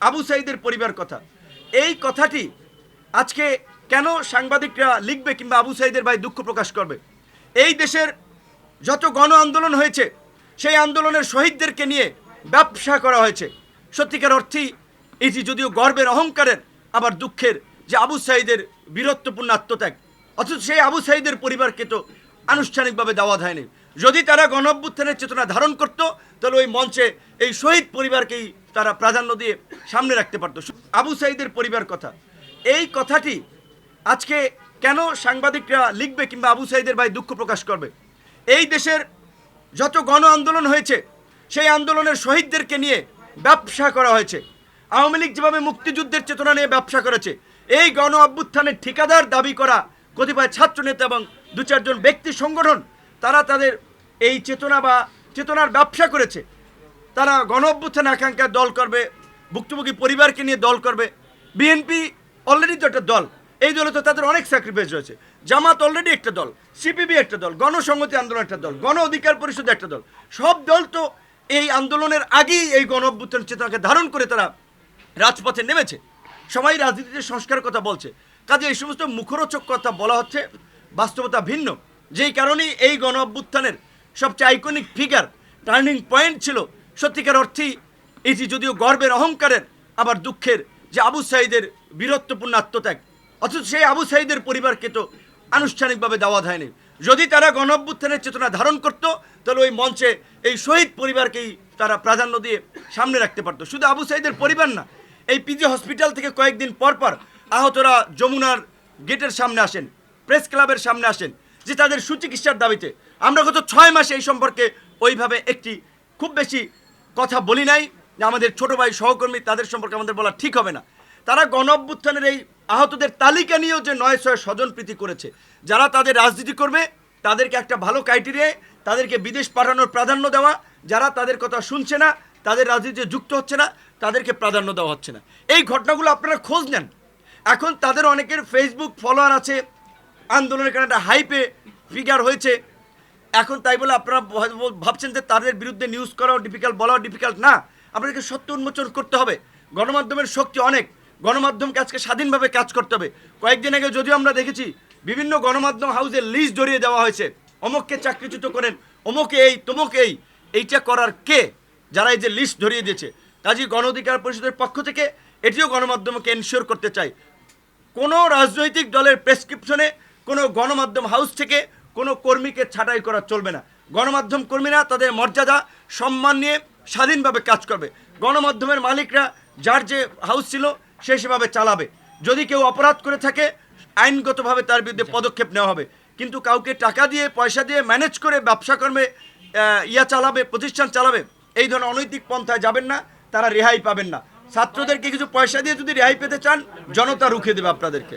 আবু সাইদের পরিবার কথা। এই কথাটি আজকে কেন সাংবাদিকরা লিখবে কিংবা আবু সাইদের ভাই দুঃখ প্রকাশ করবে? এই দেশের যত গণ আন্দোলন হয়েছে, সেই আন্দোলনের শহীদদেরকে নিয়ে ব্যবসা করা হয়েছে। সত্যিকার অর্থেই এটি যদিও গর্বের অহংকারের, আবার দুঃখের যে আবু সাইদের বীরত্বপূর্ণ আত্মত্যাগ। অথচ সেই আবু সাইদের পরিবারকে তো আনুষ্ঠানিকভাবে দেওয়া হয়নি। যদি তারা গণ চেতনা ধারণ করত, তাহলে ওই মঞ্চে এই শহীদ পরিবারকেই তারা প্রাধান্য দিয়ে সামনে রাখতে পারতো। আবু সাইদের পরিবার কথা। এই কথাটি আজকে কেন সাংবাদিকরা লিখবে কিংবা আবু সাইদের ভাই দুঃখ প্রকাশ করবে? এই দেশের যত গণ আন্দোলন হয়েছে, সেই আন্দোলনের শহীদদেরকে নিয়ে ব্যবসা করা হয়েছে। আওয়ামী লীগ যেভাবে মুক্তিযুদ্ধের চেতনা নিয়ে ব্যবসা করেছে, এই গণ অভ্যুত্থানের ঠিকাদার দাবি করা কতিপয় ছাত্রনেতা এবং দু চারজন ব্যক্তি সংগঠন, তারা তাদের এই চেতনা বা চেতনার ব্যবসা করেছে। তারা গণ অভ্যুত্থান আকাঙ্ক্ষার দল করবে, ভুক্তভোগী পরিবারকে নিয়ে দল করবে। বিএনপি অলরেডি তো একটা দল, এই দলে তো তাদের অনেক স্যাক্রিফাইস রয়েছে। জামাত অলরেডি একটা দল সিপিবি একটা দল, গণসংহতি আন্দোলন একটা দল, গণ অধিকার পরিষদ একটা দল। সব দল তো এই আন্দোলনের আগেই এই গণ অভ্যুত্থান চেতনাকে ধারণ করে তারা রাজপথে নেমেছে। সবাই রাজনীতিতে সংস্কার কথা বলছে। কাজে এই সমস্ত মুখরোচক কথা বলা হচ্ছে, বাস্তবতা ভিন্ন। যেই কারণেই এই গণ অভ্যুত্থানের সবচেয়ে আইকনিক ফিগার টার্নিং পয়েন্ট ছিল সত্যিকার অর্থেই এটি যদিও গর্বের অহংকারের, আবার দুঃখের যে আবু সাইদের বীরত্বপূর্ণ আত্মত্যাগ। অথচ সেই আবু সাইদের পরিবারকে তো আনুষ্ঠানিকভাবে দেওয়া হয়নি। যদি তারা গণ অভ্যুত্থানের চেতনা ধারণ করত, তাহলে ওই মঞ্চে এই শহীদ পরিবারকেই তারা প্রাধান্য দিয়ে সামনে রাখতে পারতো। শুধু আবু সাইদের পরিবার না, এই পিজি হসপিটাল থেকে কয়েকদিন পর পর আহতরা যমুনার গেটের সামনে আসেন, প্রেস ক্লাবের সামনে আসেন, যে তাদের সুচিকিৎসার দাবিতে। আমরা গত ছয় মাসে এই সম্পর্কে ওইভাবে একটি খুব বেশি কথা বলি নাই, যে আমাদের ছোট ভাই সহকর্মী তাদের সম্পর্কে আমাদের বলা ঠিক হবে না। তারা গণ অভ্যুত্থানের এই আহতদের তালিকা নিয়েও যে নয় ছয় স্বজন প্রীতি করেছে, যারা তাদের রাজনীতি করবে, তাদেরকে একটা ভালো ক্রাইটেরিয়ায় তাদেরকে বিদেশ পাঠানোর প্রাধান্য দেওয়া, যারা তাদের কথা শুনছে না, তাদের রাজনীতিতে যুক্ত হচ্ছে না, তাদেরকে প্রাধান্য দেওয়া হচ্ছে না। এই ঘটনাগুলো আপনারা খোঁজ নেন। এখন তাদের অনেকের ফেসবুক ফলোয়ার আছে, আন্দোলনের কারণে একটা হাইপে ফিগার হয়েছে। এখন তাই বলে আপনারা ভাবছেন যে তাদের বিরুদ্ধে নিউজ করাও ডিফিকাল্ট বলাও ডিফিকাল্ট না। আপনাদেরকে সত্য উন্মোচন করতে হবে। গণমাধ্যমের শক্তি অনেক। গণমাধ্যমকে আজকে স্বাধীনভাবে কাজ করতে হবে। কয়েকদিন আগে যদিও আমরা দেখেছি, বিভিন্ন গণমাধ্যম হাউসে লিস্ট ধরিয়ে দেওয়া হয়েছে। অমুককে চাকরিচ্যুত করেন। অমুকে এই, তমুকে এই। এইটা করার কে? যারা এই যে লিস্ট ধরিয়ে দিয়েছে। কাজী গণ অধিকার পরিষদের পক্ষ থেকে এটিও গণমাধ্যমকে এনশিওর করতে চাই। কোনো রাজনৈতিক দলের প্রেসক্রিপশনে কোনো গণমাধ্যম হাউস থেকে কোনো কর্মীকে ছাঁটাই করা চলবে না। গণমাধ্যম কর্মীরা তাদের মর্যাদা সম্মান নিয়ে স্বাধীনভাবে কাজ করবে। গণমাধ্যমের মালিকরা যার যে হাউস ছিল সে সেভাবে চালাবে। যদি কেউ অপরাধ করে থাকে আইনগতভাবে তার বিরুদ্ধে পদক্ষেপ নেওয়া হবে। কিন্তু কাউকে টাকা দিয়ে পয়সা দিয়ে ম্যানেজ করে ব্যবসা কর্মে ইয়া চালাবে প্রতিষ্ঠান চালাবে এই ধরনের অনৈতিক পন্থায় যাবেন না তারা রেহাই পাবেন না। ছাত্রদেরকে কিছু পয়সা দিয়ে যদি রেহাই পেতে চান জনতা রুখে দেবে আপনাদেরকে।